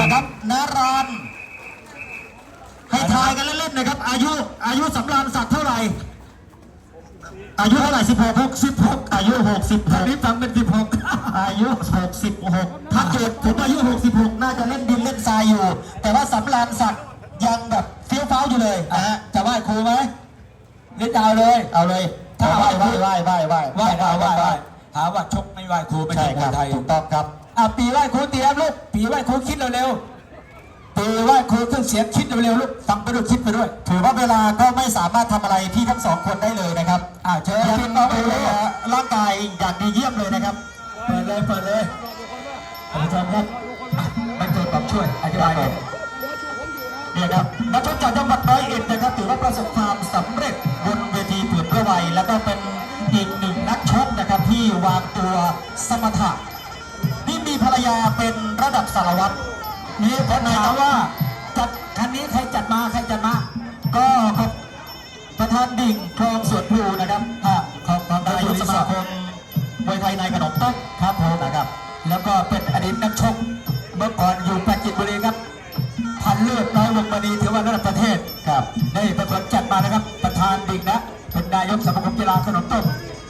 ละครับนารานให้ทายกันเล่นๆนะครับ อายุอายุสำราญศักดิ์เท่าไหร่ อายุเท่าไหร่สิบหกหกสิบหกอายุหกสิบหกนี่ฟังเป็นสิบหกอายุหกสิบหกถ้าเกิดผมอายุหกสิบหกน่าจะเล่นดินเล่นทรายอยู่ แต่ว่าสำราญศักดิ์ยังแบบเฟี้ยวฟ้าวอยู่เลยนะฮะจะไหว้ครูไหมนิดเอาเลย เอาเลยถ้าไหว้ไหว้ไหว้ไหว้ไหว้ไหว้ไหว้ไหว้ไหว้หาว่าชกไม่ไหว้ครูไม่ใช่ใช่คครันบไทยถูกต้องครับ อะปีไหว้ครูเตรียมลูกปีไหว้ครูคิดเร็วๆปีไหว้ครูเครื่องเสียงคิดเร็วๆลูกฟังไปด้วยคิดไปด้วย ถือว่าเวลาก็ไม่สามารถทำอะไรพี่ทั้งสองคนได้เลยนะครับอ่าเชิญยังขึ้นมาไปดูเลยแลร่างกายอย่างดีเยี่ยมเลยนะครับ เปิดเลยเปิดเลยท่านผู้ชมครับอะมันเกิดความช่วยอธิบายเลยเนี่ยครับนักชกจากจังหวัดร้อยเอ็ดนะครับถือว่าประสบความสำเร็จบนเวทีเผือกพระวัยแล้วก็เป็นอีกหนึ่งนักชกนะครับที่วางตัวสมถะนี่มีภ รรยาเป็นระดับสารวัตรนี่ผมถามว่าจัดคันนี้ใครจัดมาใครจัดมา ก็ประธานดิ่งคลองสวนพลูนะครับอ่าขอบขอบนายกสมาคมมวยไทยในขนมต้มครับผมนะครับ แล้วก็เป็นอดีตนักชกเมื่อก่อนอยู่ปราจีนบุรีครับพันเลือดน้อยวงมณีถือว่าระดับประเทศครับได้ประกวดจัดมานะครับ ประธานดิ่งนะเป็นนายกสมาคมกีฬาขนมต้ม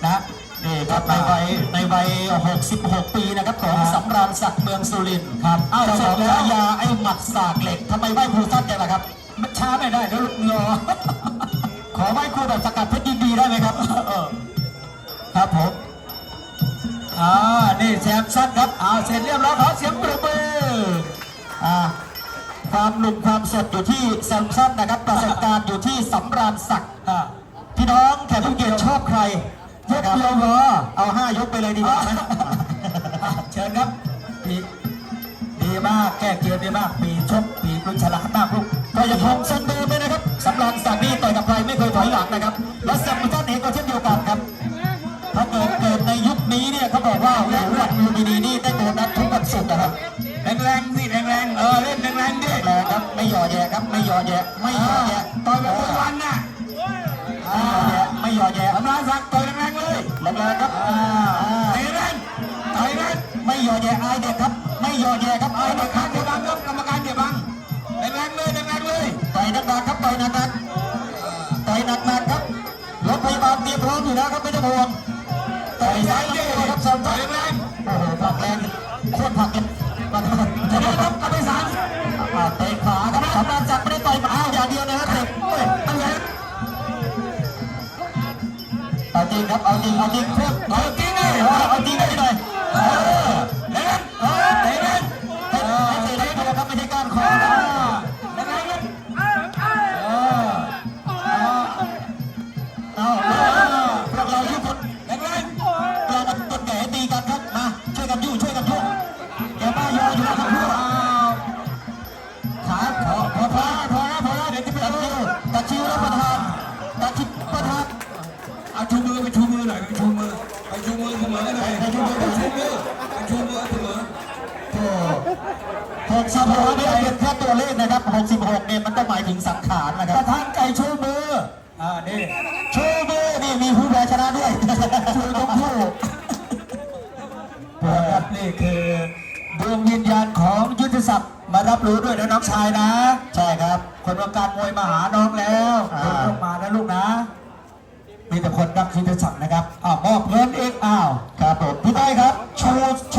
นะ นี่ครับในวัยในวัย 66 ปีนะครับของครับสำราญศักดิ์เมืองสุรินทร์ครับเอ้าเสร็เจ้าจของแล้วฉายาไอ้หมัดสากเหล็กทำไมไหว้ครูสั้นจังล่ะครับ มันช้าไม่ได้เดี๋ยวรอขอไหว้ครูแบบสกัดเพชรยินดีได้ไหมครับเออครับผมอ่านี่แซมสันครับเอาเสร็จเรียบร้อยขอเสียงปรบมืออ่าความหนุ่มความสดอยู่ที่แซมสันนะครับประสบการณ์อยู่ที่สำราญศักดิ์อ่าพี่น้องแขกผู้เกียรติชอบใคร ยกเดียวพอเอาห้ายกไปเลยดีกว่าไหมอะเชิญครับปีดีมากแก้เกมดีมากปีชกปีลุยฉลาดมากลูกก็ยังคงทรงเดิมเลยนะครับสำราญศักดิ์นี่ต่อยกับใครไม่เคยถอยหลังนะครับ และแซมสันเองก็เช่นเดียวกันครับถ้าเกิดเกิดในยุคนี้เนี่ยเขาบอกว่าโอ้โหวันลูมพินีนี่ได้โบนัสทุกวันศุกร์นะครับแรงๆสิแรงๆเออเล่นแรงๆดิแรงครับไม่หย่อแย่ครับไม่หย่อแย่ไม่หย่อแย่ต่อยแบบทุกวันน่ะไม่หย่อแย่ทำร้ายสักต่ อยแรงๆเลยครับอ่าต่อยแรงต่อยแรงไม่ยอแย่อายเด็กครับ ไม่ยอแยครับอายเด็กครับเดี๋ยวบังครับกรรมการเดี๋ยวบังแรงๆเลยแรงๆเลยต่อยหนักๆครับต่อยหนักๆต่อยหนักๆครับรถพยาบาลเตรียมพร้อมอยู่แล้วครับไม่ต้องห่วงต่อยซ้ายเยอะครับสามต่ต่ออยยแรงโอ้โหผักแรงโคตรผักเลยมาทำๆจะได้รับการได้สารอ่าเตะ จริงครับเอาจริงเอาจริงเพิ่มต่อาจริงเลยเอาเอาจริงหน่อยหน่อย ชูมือไปชูมือไปชูมือเสมอโอ้หกสิบหกนี่เป็นแค่ตัวเลขนะครับหกสิบหกเนี่ยมันก็หมายถึงสังขารนะคปรับระธานไก่ชูมืออ่านี่ชูมือนี่มีผู้แพ้ชนะด้วยชูทุกคู่ครับนี่คือดวงวิญญาณของยุทธศักดิ์มารับรู้ด้วยนะน้องชายนะ ใช่ครับ คนวงการมวยมาหาน้องแล้วอ่าเดินลงมานะลูกนะ มีแต่คนรักยุทธศักดิ์นะครับอ้าวมอบเงินเองอ้าว ครับผมพี่ต้อยครับชูชู